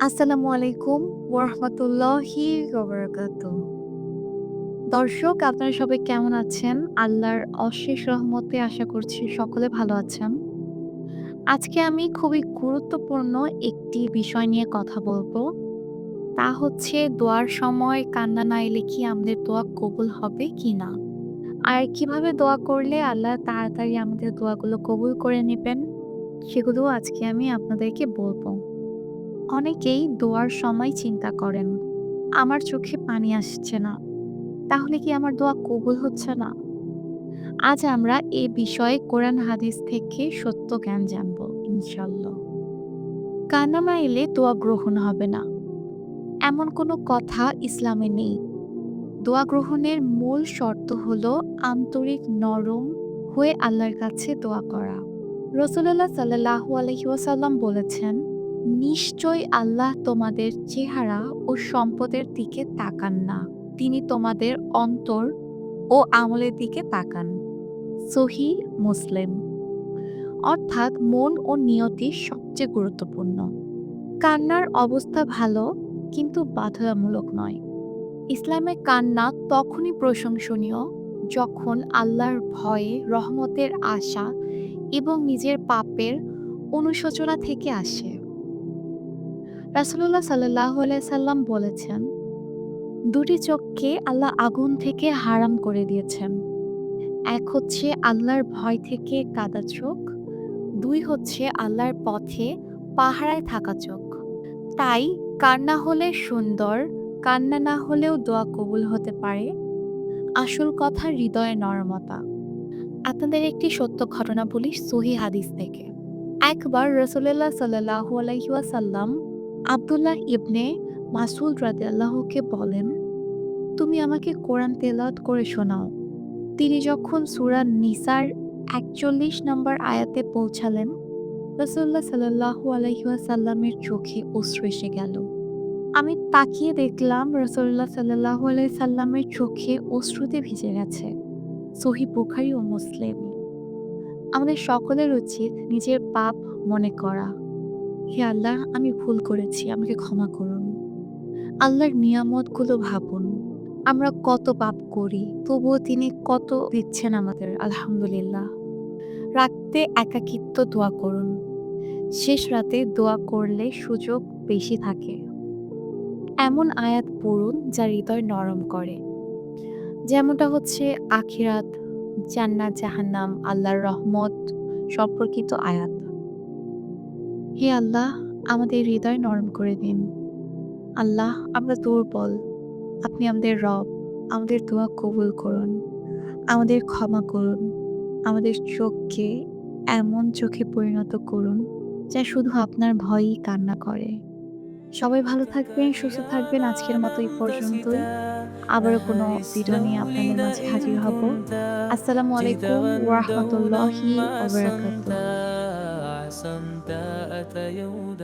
আসসালামু আলাইকুম ওরহমতুল্লাহি দর্শক, আপনারা সবাই কেমন আছেন? আল্লাহর অশেষ রহমতে আশা করছি সকলে ভালো আছেন। আজকে আমি খুবই গুরুত্বপূর্ণ একটি বিষয় নিয়ে কথা বলব। তা হচ্ছে দোয়ার সময় কান্না না এলে কি আমাদের দোয়া কবুল হবে কি না আর কীভাবে দোয়া করলে আল্লাহ তাড়াতাড়ি আমাদের দোয়াগুলো কবুল করে নেবেন? সেগুলো আজকে আমি আপনাদেরকে বলব। অনেকেই দোয়ার সময় চিন্তা করেন, আমার চোখে পানি আসছে না, তাহলে কি আমার দোয়া কবুল হচ্ছে না? আজ আমরা এ বিষয়ে কোরআন হাদিস থেকে সত্য জ্ঞান জানব ইনশাল্লাহ কান্না না এলে দোয়া গ্রহণ হবে না। এমন কোনো কথা ইসলামে নেই। দোয়া গ্রহণের মূল শর্ত হল আন্তরিক নরম হয়ে আল্লাহর কাছে দোয়া করা। রসুল্লাহ সাল্লাহু আলহিউসাল্লাম বলেছেন নিশ্চয় আল্লাহ তোমাদের চেহারা ও সম্পদের দিকে তাকান না। তিনি তোমাদের অন্তর ও আমলের দিকে তাকান। সহি মুসলিম। অর্থাৎ মন ও নিয়তি সবচেয়ে গুরুত্বপূর্ণ। কান্নার অবস্থা ভালো, কিন্তু বাধ্যতামূলক নয়। ইসলামে কান্না তখনই প্রশংসনীয় যখন আল্লাহর ভয়ে, রহমতের আশা এবং নিজের পাপের অনুশোচনা থেকে আসে। রাসুল্লাহ সাল্লাহ সাল্লাম বলেছেন, দুটি চোখকে আল্লাহ আগুন থেকে হারাম করে দিয়েছেন। এক হচ্ছে আল্লাহর ভয় থেকে কাদা চোখ, দুই হচ্ছে আল্লাহর পথে পাহারায় থাকা চোখ। তাই কান্না হলে সুন্দর, কান্না না হলেও দোয়া কবুল হতে পারে। আসল কথা হৃদয়ে নরমতা। আপনাদের একটি সত্য ঘটনা বলি সহি হাদিস থেকে। একবার রসুল্লাহ সাল্লাহু আলাইসাল্লাম আবদুল্লাহ ইবনে মাসুল রাদিয়াল্লাহকে বলেন, তুমি আমাকে কোরআন তেলাওয়াত করে শোনাও। তিনি যখন সুরা নিসার একচল্লিশ নম্বর আয়াতে পৌঁছালেন রসুল্লাহ সাল্লাহু আলহিহাসাল্লামের চোখে অশ্রু এসে গেল। আমি তাকিয়ে দেখলাম রসুল্লাহ সাল্লাহু সাল্লামের চোখে অশ্রুতে ভিজে গেছে। সহি বুখারি ও মুসলিম। আমাদের সকলের উচিত নিজের পাপ মনে করা। হে আল্লাহ, আমি ভুল করেছি, আমাকে ক্ষমা করুন। আল্লাহর নিয়ামতগুলো ভাবুন। আমরা কত পাপ করি, তবুও তিনি কত দিচ্ছেন আমাদের, আলহামদুলিল্লাহ। রাতে একাকিত্ব দোয়া করুন। শেষ রাতে দোয়া করলে সুযোগ বেশি থাকে। এমন আয়াত পড়ুন, যা হৃদয় নরম করে। যেমনটা হচ্ছে আখিরাত, জান্নাত, জাহান্নাম, আল্লাহর রহমত, সম্পর্কিত আয়াত। হে আল্লাহ, আমাদের হৃদয় নরম করে দিন। আল্লাহ, আমরা দুর্বল। আপনি আমাদের রব, আমাদের দোয়া কবুল করুন। আমাদের ক্ষমা করুন। আমাদের চোখকে এমন চোখে পরিণত করুন, যা শুধু আপনার ভয়ই কান্না করে। সবাই ভালো থাকবেন, সুস্থ থাকবেন। আজকের মতো এই পর্যন্তই। আবারও কোনো ভিডিও নিয়ে আপনাদের মাঝে হাজির হব। আসসালামু আলাইকুম ওরহমতুল্লাহি ওবরাকাতুহ أحسنت أتى يوم